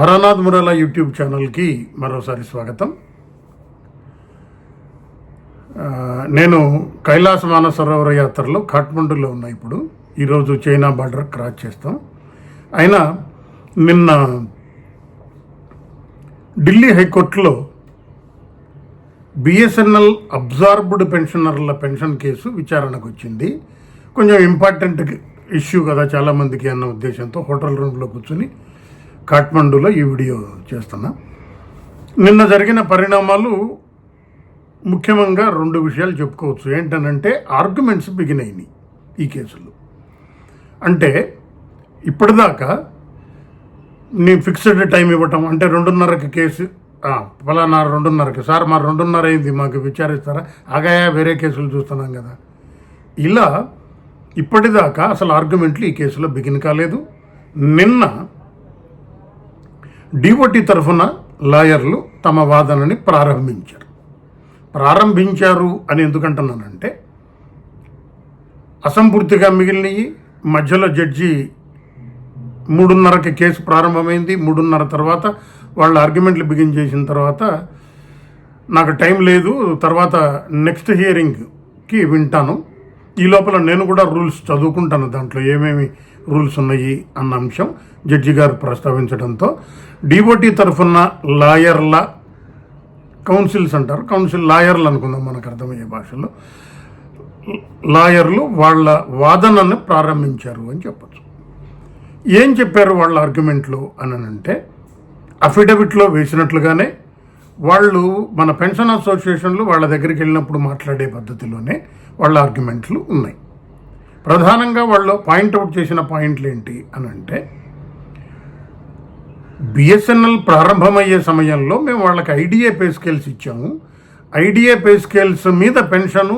Taranath మురాలా YouTube ఛానల్కి మరోసారి స్వాగతం. నేను కైలాస మానసరోవర యాత్రలో కాఠ్మండూలో ఉన్నా ఇప్పుడు. ఈరోజు చైనా బార్డర్ క్రాస్ చేస్తాం. అయినా నిన్న ఢిల్లీ హైకోర్టులో బిఎస్ఎన్ఎల్ అబ్జార్బ్డ్ పెన్షనర్ల పెన్షన్ కేసు విచారణకు వచ్చింది. కొంచెం ఇంపార్టెంట్ ఇష్యూ కదా చాలామందికి అన్న ఉద్దేశంతో హోటల్ రూమ్లో కూర్చొని కాఠ్మండూలో ఈ వీడియో చేస్తున్నా. నిన్న జరిగిన పరిణామాలు ముఖ్యంగా రెండు విషయాలు చెప్పుకోవచ్చు. ఏంటనంటే ఆర్గ్యుమెంట్స్ బిగిన్ అయినాయి ఈ కేసులో. అంటే ఇప్పటిదాకా నీ ఫిక్స్డ్ టైం ఇవ్వటం అంటే రెండున్నరకి కేసు ఫలానా రెండున్నరకి సార్ మా రెండున్నర అయింది మాకు విచారిస్తారా? ఆగాయా వేరే కేసులు చూస్తున్నాం కదా. ఇలా ఇప్పటిదాకా అసలు ఆర్గ్యుమెంట్లు ఈ కేసులో బిగిన్ కాలేదు. నిన్న డిఓటి తరఫున లాయర్లు తమ వాదనని ప్రారంభించారు. ప్రారంభించారు అని ఎందుకంటున్నానంటే అసంపూర్తిగా మిగిలినవి మధ్యలో జడ్జి మూడున్నరకి కేసు ప్రారంభమైంది. మూడున్నర తర్వాత వాళ్ళ ఆర్గ్యుమెంట్లు బిగిన్ చేసిన తర్వాత నాకు టైం లేదు. తర్వాత నెక్స్ట్ హియరింగ్కి వింటాను. ఈ లోపల నేను కూడా రూల్స్ చదువుకుంటాను దాంట్లో ఏమేమి రూల్స్ ఉన్నాయి అన్న అంశం జడ్జి గారు ప్రస్తావించడంతో డిఓటీ తరఫున లాయర్ల కౌన్సిల్స్ అంటారు. కౌన్సిల్ లాయర్లు అనుకుందాం మనకు అర్థమయ్యే భాషలో. లాయర్లు వాళ్ళ వాదనను ప్రారంభించారు అని చెప్పచ్చు. ఏం చెప్పారు వాళ్ళ ఆర్గ్యుమెంట్లు అని అంటే అఫిడవిట్లో వేసినట్లుగానే వాళ్ళు మన పెన్షన్ అసోసియేషన్లు వాళ్ళ దగ్గరికి వెళ్ళినప్పుడు మాట్లాడే పద్ధతిలోనే వాళ్ళ ఆర్గ్యుమెంట్లు ఉన్నాయి. ప్రధానంగా వాళ్ళు పాయింట్అవుట్ చేసిన పాయింట్లు ఏంటి అని అంటే బిఎస్ఎన్ఎల్ ప్రారంభమయ్యే సమయంలో మేము వాళ్ళకి ఐడిఏ పే స్కేల్స్ ఇచ్చాము. ఐడిఏ పే స్కేల్స్ మీద పెన్షను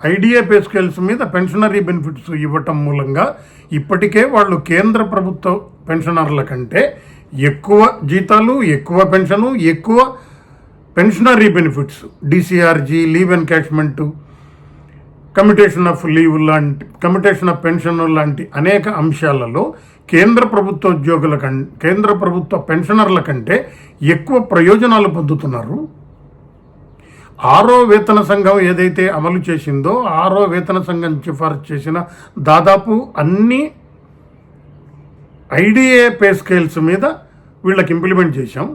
ఐడిఏ పే స్కేల్స్ మీద పెన్షనరీ బెనిఫిట్స్ ఇవ్వటం మూలంగా ఇప్పటికే వాళ్ళు కేంద్ర ప్రభుత్వ పెన్షనర్ల కంటే ఎక్కువ జీతాలు ఎక్కువ పెన్షను ఎక్కువ pensionary benefits DCRG leave encashment commutation of leave లాంటి కమిటేషన్ ఆఫ్ పెన్షన్ లాంటి అనేక అంశాలలో కేంద్ర ప్రభుత్వ ఉద్యోగుల కం కేంద్ర ప్రభుత్వ పెన్షనర్ల కంటే ఎక్కువ ప్రయోజనాలు పొందుతున్నారు. ఆరో వేతన సంఘం ఏదైతే అమలు చేసిందో ఆరో వేతన సంఘం సిఫార్సు చేసిన దాదాపు అన్ని ఐడిఏ పే స్కేల్స్ మీద వీళ్ళకి ఇంప్లిమెంట్ చేశాం.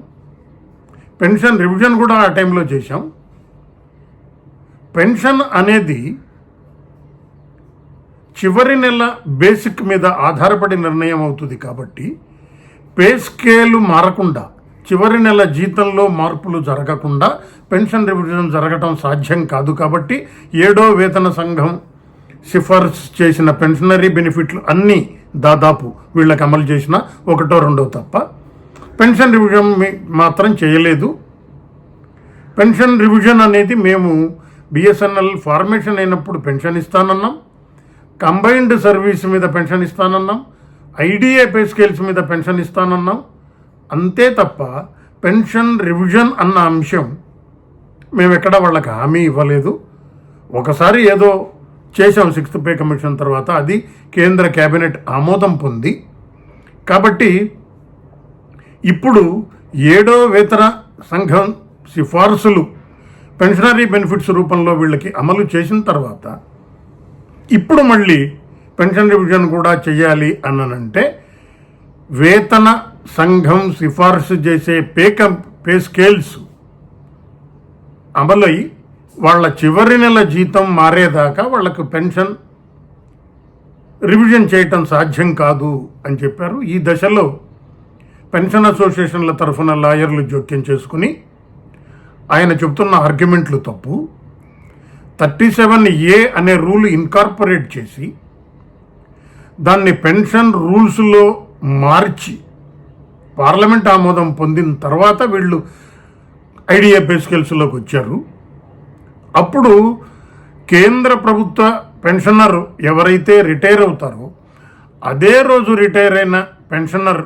పెన్షన్ రివిజన్ కూడా ఆ టైంలో చేశాం. పెన్షన్ అనేది చివరి నెల బేసిక్ మీద ఆధారపడి నిర్ణయం అవుతుంది కాబట్టి పే స్కేలు మారకుండా చివరి నెల జీతంలో మార్పులు జరగకుండా పెన్షన్ రివిజన్ జరగటం సాధ్యం కాదు కాబట్టి ఏడో వేతన సంఘం సిఫార్సు చేసిన పెన్షనరీ బెనిఫిట్లు అన్నీ దాదాపు వీళ్ళకి అమలు చేసిన ఒకటో రెండో తప్ప పెన్షన్ రివిజన్ మీ- మాత్రం చేయలేదు. పెన్షన్ రివిజన్ అనేది మేము బిఎస్ఎన్ఎల్ ఫార్మేషన్ అయినప్పుడు పెన్షన్ ఇస్తానన్నాం. కంబైన్డ్ సర్వీస్ మీద పెన్షన్ ఇస్తానన్నాం. ఐడిఏ పే స్కేల్స్ మీద పెన్షన్ ఇస్తానన్నాం. అంతే తప్ప పెన్షన్ రివిజన్ అన్న అంశం మేము ఎక్కడ వాళ్ళకి హామీ ఇవ్వలేదు. ఒకసారి ఏదో చేశాం సిక్స్త్ పే కమిషన్ తర్వాత అది కేంద్ర కేబినెట్ ఆమోదం పొంది. కాబట్టి ఇప్పుడు ఏడో వేతన సంఘం సిఫార్సులు పెన్షనరీ బెనిఫిట్స్ రూపంలో వీళ్ళకి అమలు చేసిన తర్వాత ఇప్పుడు మళ్ళీ పెన్షన్ రివిజన్ కూడా చేయాలి అన్ననంటే వేతన సంఘం సిఫార్సు చేసే పే కం పే స్కేల్స్ అమలై వాళ్ళ చివరి నెల జీతం మారేదాకా వాళ్ళకు పెన్షన్ రివిజన్ చేయటం సాధ్యం కాదు అని చెప్పారు. ఈ దశలో పెన్షన్ అసోసియేషన్ల తరఫున లాయర్లు జోక్యం చేసుకుని ఆయన చెబుతున్న ఆర్గ్యుమెంట్లు తప్పు. థర్టీ సెవెన్ ఏ అనే రూల్ ఇన్కార్పొరేట్ చేసి దాన్ని పెన్షన్ రూల్స్లో మార్చి పార్లమెంట్ ఆమోదం పొందిన తర్వాత వీళ్ళు ఐడియా బేసికల్స్లోకి వచ్చారు. అప్పుడు కేంద్ర ప్రభుత్వ పెన్షనర్ ఎవరైతే రిటైర్ అవుతారో అదే రోజు రిటైర్ అయిన పెన్షనర్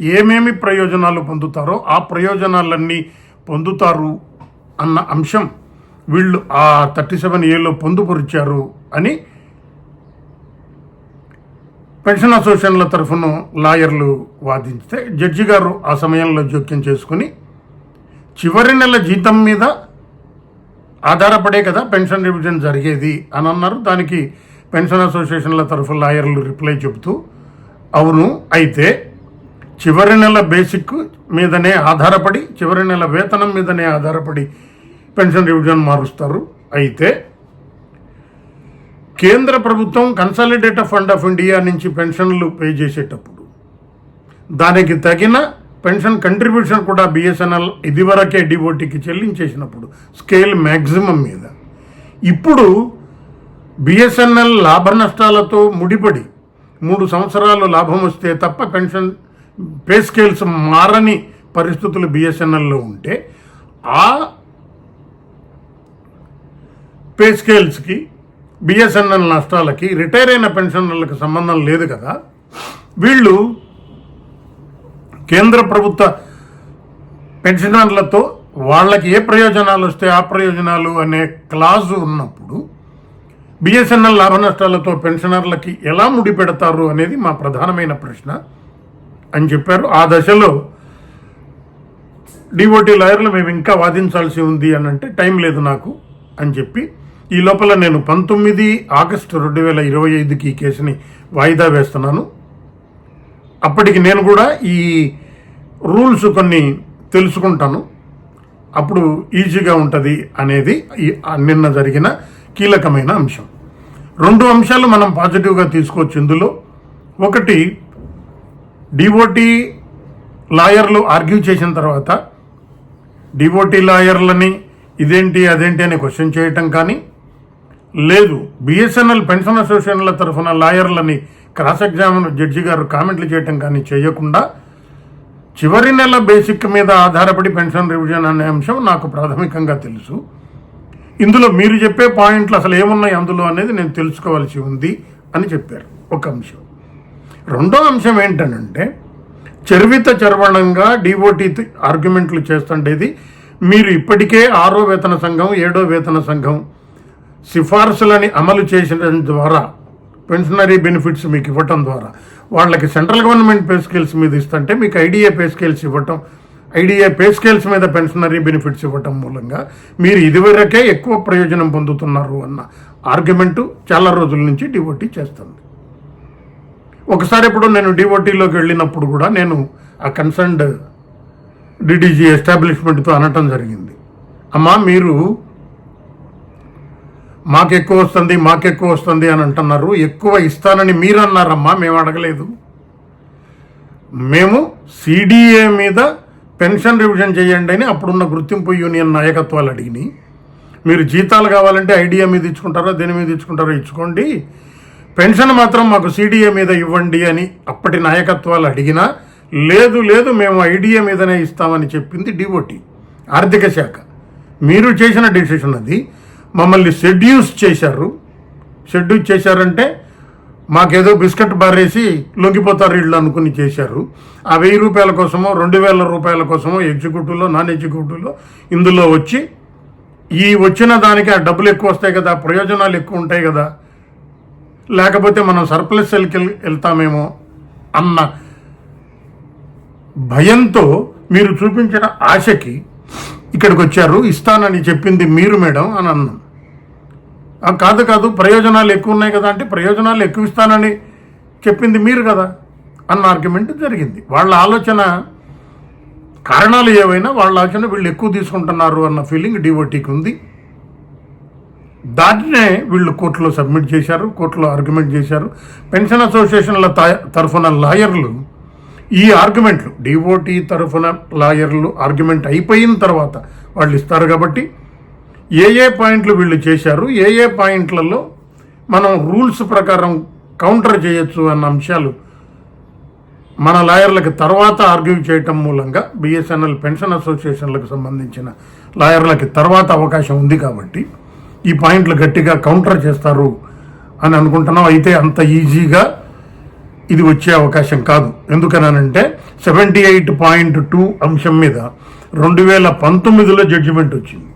ఏమేమి ప్రయోజనాలు పొందుతారో ఆ ప్రయోజనాలన్నీ పొందుతారు అన్న అంశం వీళ్ళు ఆ థర్టీ సెవెన్ ఏలో పొందుపరిచారు అని పెన్షన్ అసోసియేషన్ల తరఫున లాయర్లు వాదించితే జడ్జి గారు ఆ సమయంలో జోక్యం చేసుకుని చివరి నెల జీతం మీద ఆధారపడే కదా పెన్షన్ రివిజన్ జరిగేది అని అన్నారు. దానికి పెన్షన్ అసోసియేషన్ల తరఫు లాయర్లు రిప్లై చెబుతూ అవును అయితే చివరి నెల బేసిక్ మీదనే ఆధారపడి చివరి నెల వేతనం మీదనే ఆధారపడి పెన్షన్ రివిజన్ మారుస్తారు. అయితే కేంద్ర ప్రభుత్వం కన్సాలిడేటర్ ఫండ్ ఆఫ్ ఇండియా నుంచి పెన్షన్లు పే చేసేటప్పుడు దానికి తగిన పెన్షన్ కంట్రిబ్యూషన్ కూడా బిఎస్ఎన్ఎల్ ఇదివరకే డిఓటీకి చెల్లించేసినప్పుడు స్కేల్ మ్యాక్సిమం మీద. ఇప్పుడు బిఎస్ఎన్ఎల్ లాభ నష్టాలతో ముడిపడి మూడు సంవత్సరాలు లాభం వస్తే తప్ప పెన్షన్ పే స్కేల్స్ మారని పరిస్థితులు బిఎస్ఎన్ఎల్లో ఉంటే ఆ పే స్కేల్స్కి బిఎస్ఎన్ఎల్ నష్టాలకి రిటైర్ అయిన పెన్షనర్లకు సంబంధం లేదు కదా. వీళ్ళు కేంద్ర ప్రభుత్వ పెన్షనర్లతో వాళ్ళకి ఏ ప్రయోజనాలు వస్తే ఆ ప్రయోజనాలు అనే క్లాజు ఉన్నప్పుడు బిఎస్ఎన్ఎల్ లాభ నష్టాలతో పెన్షనర్లకి ఎలా ముడిపెడతారు అనేది మా ప్రధానమైన ప్రశ్న అని చెప్పారు. ఆ దశలో డిఓటీ లాయర్లు మేము ఇంకా వాదించాల్సి ఉంది అని అంటే టైం లేదు నాకు అని చెప్పి ఈ లోపల నేను పంతొమ్మిది ఆగస్టు రెండు వేల ఇరవై ఐదుకి ఈ కేసుని వాయిదా వేస్తున్నాను. అప్పటికి నేను కూడా ఈ రూల్స్ కొన్ని తెలుసుకుంటాను. అప్పుడు ఈజీగా ఉంటుంది అనేది నిన్న జరిగిన కీలకమైన అంశం. రెండు అంశాలు మనం పాజిటివ్గా తీసుకోవచ్చు ఇందులో. ఒకటి డివోటీ లాయర్లు ఆర్గ్యూ చేసిన తర్వాత డివోటీ లాయర్లని ఇదేంటి అదేంటి అని క్వశ్చన్ చేయటం కానీ లేదు. బిఎస్ఎన్ఎల్ పెన్షన్ అసోసియేషన్ల తరఫున లాయర్లని క్రాస్ ఎగ్జామిన్ జడ్జి గారు కామెంట్లు చేయటం కానీ చేయకుండా చివరి నెల బేసిక్ మీద ఆధారపడి పెన్షన్ రివిజన్ అనే అంశం నాకు ప్రాథమికంగా తెలుసు. ఇందులో మీరు చెప్పే పాయింట్లు అసలు ఏమున్నాయి అందులో అనేది నేను తెలుసుకోవాల్సి ఉంది అని చెప్పారు. ఒక అంశం. రెండో అంశం ఏంటనంటే చర్విత చర్వణంగా డిఓటీ ఆర్గ్యుమెంట్లు చేస్తుండేది మీరు ఇప్పటికే ఆరో వేతన సంఘం ఏడో వేతన సంఘం సిఫార్సులని అమలు చేసిన ద్వారా పెన్షనరీ బెనిఫిట్స్ మీకు ఇవ్వటం ద్వారా వాళ్ళకి సెంట్రల్ గవర్నమెంట్ పే స్కేల్స్ మీద ఇస్తుంటే మీకు ఐడిఏ పే స్కేల్స్ ఇవ్వటం ఐడిఏ పే స్కేల్స్ మీద పెన్షనరీ బెనిఫిట్స్ ఇవ్వటం మూలంగా మీరు ఇదివరకే ఎక్కువ ప్రయోజనం పొందుతున్నారు అన్న ఆర్గ్యుమెంటు చాలా రోజుల నుంచి డివోటీ చేస్తుంది. ఒకసారి ఇప్పుడు నేను డివోటీలోకి వెళ్ళినప్పుడు కూడా నేను ఆ కన్సర్న్డ్ డిడిజీ ఎస్టాబ్లిష్మెంట్తో అనటం జరిగింది. అమ్మా మీరు మాకు ఎక్కువ వస్తుంది మాకు ఎక్కువ వస్తుంది అని అంటున్నారు. ఎక్కువ ఇస్తానని మీరు అన్నారమ్మా మేము అడగలేదు. మేము సిడిఏ మీద పెన్షన్ రివిజన్ చేయండి అని అప్పుడున్న గుర్తింపు యూనియన్ నాయకత్వాలు అడిగినాయి మీరు జీతాలు కావాలంటే ఐడియా మీద ఇచ్చుకుంటారో దేని మీద ఇచ్చుకుంటారో ఇచ్చుకోండి. పెన్షన్ మాత్రం మాకు సిడిఏ మీద ఇవ్వండి అని అప్పటి నాయకత్వాలు అడిగినా లేదు లేదు మేము ఐడియా మీదనే ఇస్తామని చెప్పింది డిఓటి ఆర్థిక శాఖ. మీరు చేసిన డిసిషన్ అది. మమ్మల్ని షెడ్యూస్ చేశారు. షెడ్యూస్ చేశారంటే మాకేదో బిస్కెట్ బారేసి లొంగిపోతారు ఇళ్ళు అనుకుని చేశారు. ఆ వెయ్యి రూపాయల కోసమో రెండు వేల రూపాయల కోసమో ఎగ్జిక్యూటివ్లో నాన్ ఎగ్జిక్యూటివ్లో ఇందులో వచ్చి ఈ వచ్చిన దానికి ఆ డబ్బులు ఎక్కువ వస్తాయి కదా ప్రయోజనాలు ఎక్కువ ఉంటాయి కదా. లేకపోతే మనం సర్ప్లస్ సెల్కి వెళ్తామేమో అన్న భయంతో మీరు చూపించిన ఆశకి ఇక్కడికి వచ్చారు ఇస్తానని చెప్పింది మీరు మేడం అని అన్నాం. కాదు కాదు ప్రయోజనాలు ఎక్కువ ఉన్నాయి కదా అంటే ప్రయోజనాలు ఎక్కువ ఇస్తానని చెప్పింది మీరు కదా అన్న ఆర్గ్యుమెంట్ జరిగింది. వాళ్ళ ఆలోచన కారణాలు ఏవైనా వాళ్ళ ఆలోచన వీళ్ళు ఎక్కువ తీసుకుంటున్నారు అన్న ఫీలింగ్ డివోటీకి ఉంది. దాటినే వీళ్ళు కోర్టులో సబ్మిట్ చేశారు కోర్టులో ఆర్గ్యుమెంట్ చేశారు. పెన్షన్ అసోసియేషన్ల తరఫున లాయర్లు ఈ ఆర్గ్యుమెంట్లు డిఓటి తరఫున లాయర్లు ఆర్గ్యుమెంట్ అయిపోయిన తర్వాత వాళ్ళు ఇస్తారు కాబట్టి ఏ ఏ పాయింట్లు వీళ్ళు చేశారు ఏ ఏ పాయింట్లలో మనం రూల్స్ ప్రకారం కౌంటర్ చేయొచ్చు అన్న అంశాలు మన లాయర్లకు తర్వాత ఆర్గ్యూ చేయటం మూలంగా బిఎస్ఎన్ఎల్ పెన్షన్ అసోసియేషన్లకు సంబంధించిన లాయర్లకి తర్వాత అవకాశం ఉంది కాబట్టి ఈ పాయింట్లు గట్టిగా కౌంటర్ చేస్తారు అని అనుకుంటున్నాం. అయితే అంత ఈజీగా ఇది వచ్చే అవకాశం కాదు. ఎందుకనంటే సెవెంటీ ఎయిట్ పాయింట్ టూ అంశం మీద రెండు వేల పంతొమ్మిదిలో జడ్జిమెంట్ వచ్చింది.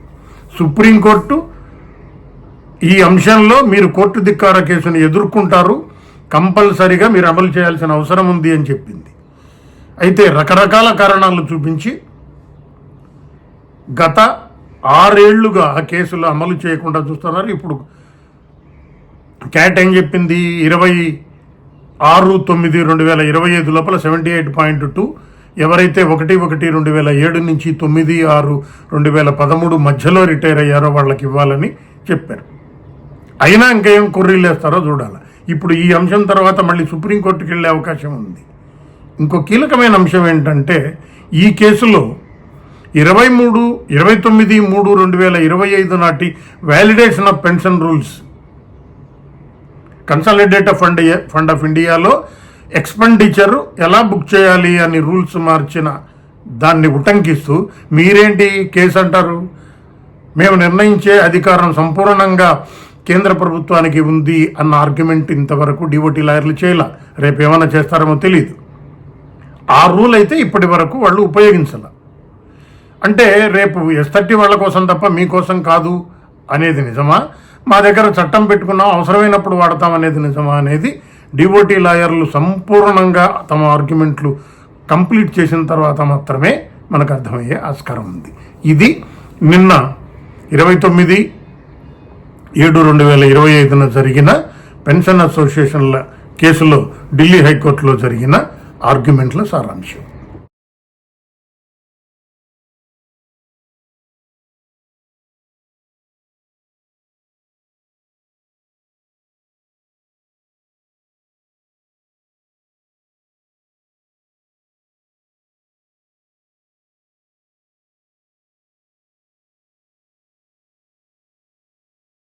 సుప్రీంకోర్టు ఈ అంశంలో మీరు కోర్టు ధిక్కార కేసును ఎదుర్కొంటారు. కంపల్సరిగా మీరు అమలు చేయాల్సిన అవసరం ఉంది అని చెప్పింది. అయితే రకరకాల కారణాలు చూపించి గత ఆరేళ్ళుగా ఆ కేసులు అమలు చేయకుండా చూస్తున్నారు. ఇప్పుడు క్యాట్ ఏం చెప్పింది? ఇరవై ఆరు తొమ్మిది రెండు వేల ఇరవై ఐదు లోపల సెవెంటీ ఎయిట్ పాయింట్ టూ ఎవరైతే ఒకటి ఒకటి రెండు వేల ఏడు నుంచి తొమ్మిది ఆరు రెండు వేల పదమూడు మధ్యలో రిటైర్ అయ్యారో వాళ్ళకి ఇవ్వాలని చెప్పారు. అయినా ఇంకేం కుర్రీలేస్తారో చూడాలి. ఇప్పుడు ఈ అంశం తర్వాత మళ్ళీ సుప్రీంకోర్టుకి వెళ్ళే అవకాశం ఉంది. ఇంకో కీలకమైన అంశం ఏంటంటే ఈ కేసులో ఇరవై మూడు ఇరవై తొమ్మిది మూడు రెండు వేల ఇరవై ఐదు నాటి validation of pension rules consolidator fund fund of ఇండియాలో ఎక్స్పెండిచర్ ఎలా బుక్ చేయాలి అని రూల్స్ మార్చిన దాన్ని ఉటంకిస్తూ మీరేంటి కేసు అంటారు? మేము నిర్ణయించే అధికారం సంపూర్ణంగా కేంద్ర ప్రభుత్వానికి ఉంది అన్న ఆర్గ్యుమెంట్ ఇంతవరకు డివోటీ లాయర్లు చేయాల. రేపు ఏమైనా చేస్తారేమో తెలియదు ఆ రూల్ అయితే ఇప్పటి వరకు వాళ్ళు ఉపయోగించాల. అంటే రేపు ఎస్ థర్టీ వాళ్ళ కోసం తప్ప మీకోసం కాదు అనేది నిజమా? మా దగ్గర చట్టం పెట్టుకున్నాం అవసరమైనప్పుడు వాడతాం అనేది నిజమా అనేది డివోటీ లాయర్లు సంపూర్ణంగా తమ ఆర్గ్యుమెంట్లు కంప్లీట్ చేసిన తర్వాత మాత్రమే మనకు అర్థమయ్యే ఆస్కారం ఉంది. ఇది నిన్న ఇరవై తొమ్మిది ఏడు రెండు వేల ఇరవై ఐదున జరిగిన పెన్షన్ అసోసియేషన్ల కేసులో ఢిల్లీ హైకోర్టులో జరిగిన ఆర్గ్యుమెంట్ల సారాంశం.